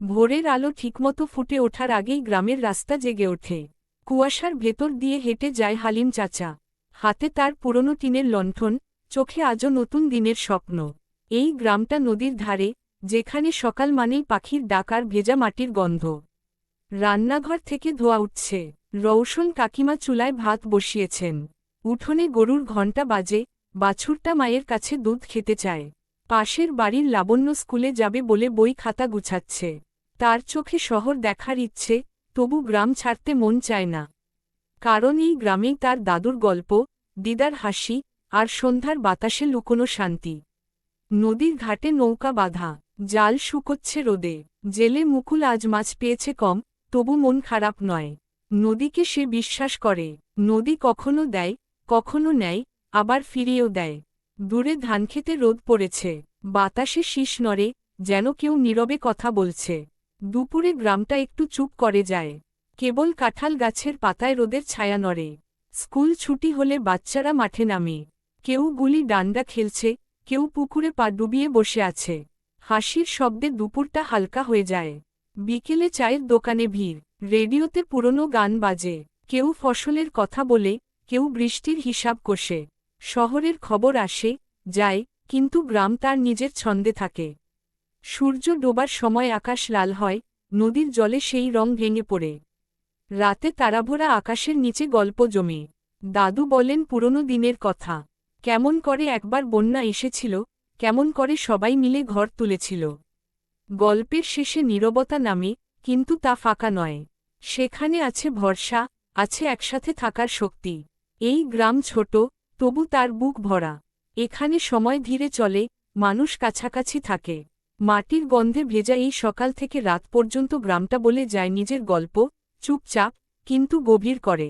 ভোরের আলো ঠিকমতো ফুটে ওঠার আগেই গ্রামের রাস্তা জেগে ওঠে। কুয়াশার ভেতর দিয়ে হেঁটে যায় হালিম চাচা। হাতে তার পুরনো টিনের লণ্ঠন, চোখে আজও নতুন দিনের স্বপ্ন। এই গ্রামটা নদীর ধারে, যেখানে সকাল মানেই পাখির ডাকার ভেজা মাটির গন্ধ। রান্নাঘর থেকে ধোয়া উঠছে। রৌশন কাকিমা চুলায় ভাত বসিয়েছেন। উঠোনে গরুর ঘণ্টা বাজে, বাছুরটা মায়ের কাছে দুধ খেতে চায়। পাশের বাড়ির লাবণ্য স্কুলে যাবে বলে বই খাতা গুছাচ্ছে। তার চোখে শহর দেখার ইচ্ছে, তবু গ্রাম ছাড়তে মন চায় না। কারণ এই গ্রামেই তার দাদুর গল্প, দিদার হাসি, আর সন্ধ্যার বাতাসে লুকোনো শান্তি। নদীর ঘাটে নৌকা বাঁধা, জাল শুকোচ্ছে রোদে, জেলে মুকুল আজ মাছ পেয়েছে কম, তবু মন খারাপ নয়। নদীকে সে বিশ্বাস করে, নদী কখনো দেয়, কখনো নেয়, আবার ফিরিয়েও দেয়। দূরে ধানক্ষেতে রোদ পড়েছে, বাতাসে শীষ নড়ে, যেন কেউ নীরবে কথা বলছে। দুপুরে গ্রামটা একটু চুপ করে যায়। কেবল কাঁঠাল গাছের পাতায় রোদের ছায়া নড়ে। স্কুল ছুটি হলে বাচ্চারা মাঠে নামে। কেউ গুলি ডান্ডা খেলছে, কেউ পুকুরে পা ডুবিয়ে বসে আছে। হাসির শব্দে দুপুরটা হালকা হয়ে যায়। বিকেলে চায়ের দোকানে ভিড়। রেডিওতে পুরনো গান বাজে। কেউ ফসলের কথা বলে, কেউ বৃষ্টির হিসাব কষে। শহরের খবর আসে, যায়, কিন্তু গ্রাম তার নিজের ছন্দে থাকে। সূর্য ডোবার সময় আকাশ লাল হয়, নদীর জলে সেই রং ভেঙে পড়ে। রাতে তারাভরা আকাশের নিচে গল্প জমে। দাদু বলেন পুরনো দিনের কথা। কেমন করে একবার বন্যা এসেছিল, কেমন করে সবাই মিলে ঘর তুলেছিল। গল্পের শেষে নীরবতা নামে, কিন্তু তা ফাঁকা নয়। সেখানে আছে ভরসা, আছে একসাথে থাকার শক্তি। এই গ্রাম ছোট, তবু তার বুক ভরা। এখানে সময় ধীরে চলে, মানুষ কাছাকাছি থাকে। মাটির গন্ধে ভেজা এই সকাল থেকে রাত পর্যন্ত গ্রামটা বলে যায় নিজের গল্প, চুপচাপ, কিন্তু গভীর করে।